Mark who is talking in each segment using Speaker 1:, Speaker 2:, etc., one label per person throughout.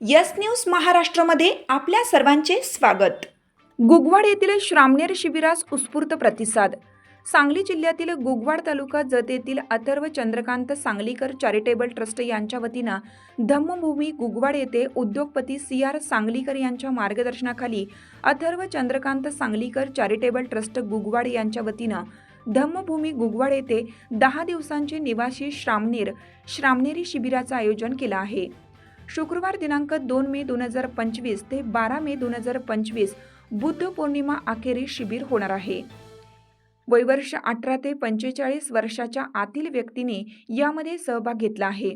Speaker 1: Yes news महाराष्ट्रामध्ये आपल्या सर्वांचे स्वागत. गुगवाड येथील श्रामनेर शिबिरास उत्स्फूर्त प्रतिसाद. सांगली जिल्ह्यातील गुगवाड तालुका जत येथील अथर्व चंद्रकांत सांगलीकर चॅरिटेबल ट्रस्ट यांच्या वतीनं धम्मभूमी गुगवाड येथे उद्योगपती सी आर सांगलीकर यांच्या मार्गदर्शनाखाली अथर्व चंद्रकांत सांगलीकर चॅरिटेबल ट्रस्ट गुगवाड यांच्या वतीनं धम्मभूमी गुगवाड येथे दहा दिवसांचे निवासी श्रामनेर श्रामनेरी शिबिराचं आयोजन केलं आहे. शुक्रवार दिनांक दोन मे दोन हजार पंचवीस ते बारा मे दोन हजार पंचवीस बुद्ध पौर्णिमा अखेरी शिबिर होणार आहे. वयवर्ष अठरा ते पंचेचाळीस वर्षाच्या आतील व्यक्तीने यामध्ये सहभाग घेतला आहे.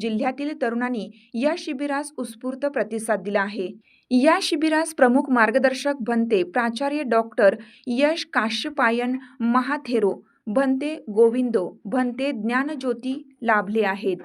Speaker 1: जिल्ह्यातील तरुणांनी या शिबिरास उत्स्फूर्त प्रतिसाद दिला आहे. या शिबिरास प्रमुख मार्गदर्शक बनते प्राचार्य डॉक्टर यश काश्यपायन महाथेरो भंते गोविंदो भंते ज्ञानज्योती लाभले आहेत.